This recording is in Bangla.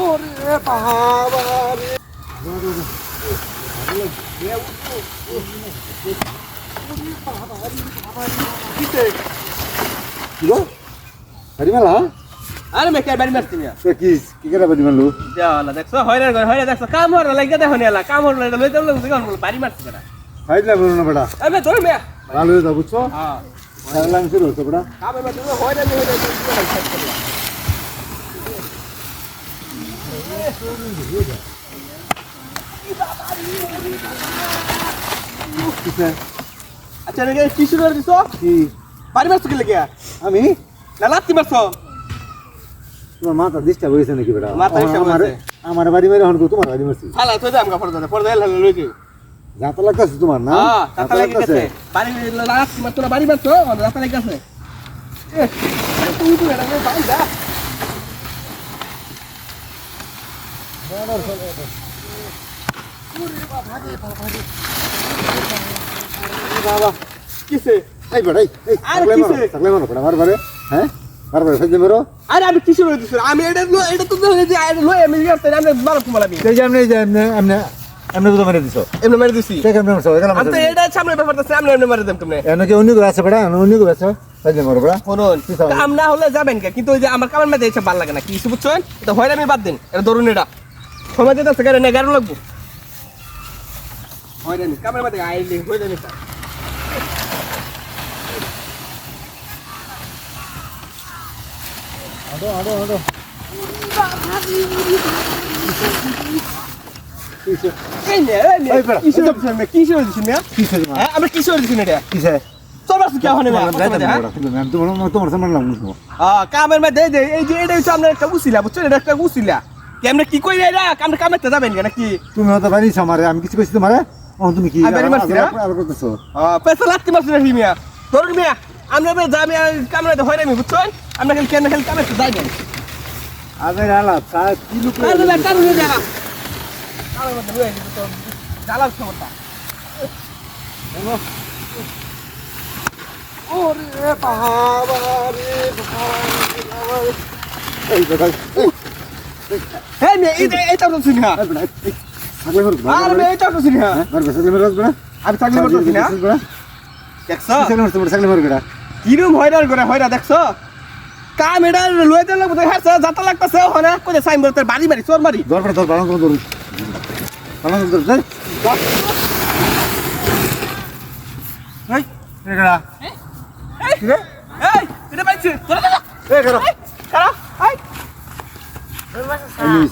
ওরে বাবা রে কিলো বাড়ি মেলা আরে মেকার বাড়ি মারছি এ কি কি করে বাড়ি মেলু দেওয়ালা দেখছ হয়রান করে হয়রান দেখছ কাম হরে লাগে দেখো নিলা কাম হরে লইতে লইতে কোন বাড়ি মারছি না বলো না বেটা আরে ধর মে ভালো হয়ে যাব বুঝছ হ্যাঁ মে হয়রান কিসে আচ্ছা রে কি শুরু করে দিছো? কি? বাড়ি মারছো কি লাগে? আমি? না লাত্তি মারছো? তোমার মাথা ডিস্টার্ব হয়েছে নাকি বেটা? মাথা disturb আমার। আমার বাড়ি মেরে হন তোমার বাড়ি মারছি? ফালা তো দাম কাপড় দাও পড়ে হেল লইতে যাতা লাগতেছে তোমার না? হ্যাঁ যাতা তাতা লাগে গেছে বাড়ি লাত্তি মারছো না বাড়ি মারছো? তাতা লাগে গেছে এ তুই তুই এটা বাড়ি দা বাবা কিসে? এই বেটা এই এই আরে থাকলে মারো কিসে? থাকলে মারো বেটা মার বারে হ্যাঁ? মার বারে ফেলে মেরো। আরে আমি কিছু লই দিছি? আমি এটা লো- এটা তো ধরে যে আরে লই আমি গেতে আমি মারো তোমার আমি। এই যে আপনি এই যে এমনি এমনি এমনি তো মেরে দিছো। এমনি মেরে দিছি। ঠিক এমনি মারছো? এখানে আমি তো এটা সামনে সামনে এমনি মারে দেব তুমি এমনি কি অন্য করে আছে বেটা? অন্য করে আছে? ফেলে মারো বেটা। শুনুন কাম না হলে যাবেন কে? কিন্তু ওই যে আমার কামের মধ্যে এসে ভালো লাগে না। কি কিছু বুঝছেন? এটা হয়রানি আমি বাদ দিন। এটা ধরুন এটা। সময় লাগবো। আইলি আডো এই নে এই নে এই বেড়া, কিসে দিছেন মে কিসে দিছেন মে কিসে হ্যাঁ আমরা কিসে দিছেন এটা? কিসে কি হ্যাঁ কামের মধ্যে এই যে এই যে এটা হচ্ছে আমরা একটা উসিলা বুঝছেন এটা একটা উসিলা। কেমনে কি কই এটা কামটা কামেতে যাবেন কেন কি? তুমি হয়তো বানিয়েছো আমারে আমি কিছু কইছি তোমারে? ও তুমি কি? আমি মারছি না? আবার করতেছো? হ্যাঁ পয়সা লাগতে মারছি না হিমিয়া ধরুন মিয়া আমরা এবার যাবি কামড়াতে হয়রানি বুঝছেন? আমরা খালি কেন খালি কামেতে যাই না আগে আলা তা কি লোক কারণ না কারণ না জায়গা কামের মধ্যে রয়ে গেছে তো জ্বালার ক্ষমতা। ওরে বাবা রে বাবা এই বেটা এই হ্যাঁ মেয়ে এইটা এইটা তো শুনি হ্যাঁ থাকলে মারো আর মেয়ে এইটা তো শুনি হ্যাঁ মারবে থাকলে মারো বেটা আমি থাকলে বলতেছি না দেখছ থাকলে মারো বেটা কিরম হয়রান করে হয়রা দেখছ কাম এটা লইতে লাগবো তো হ্যাঁ যাতা লাগতেছে ওখানে কই সাইন বলতে বাড়ি মারি চোর মারি ধর বেটা ধর বাড়ান ধর বাড়ান ধর যাই এই এগড়া এই রে এই এটা পাইছি তোরা এই করো খারাপ এই আমি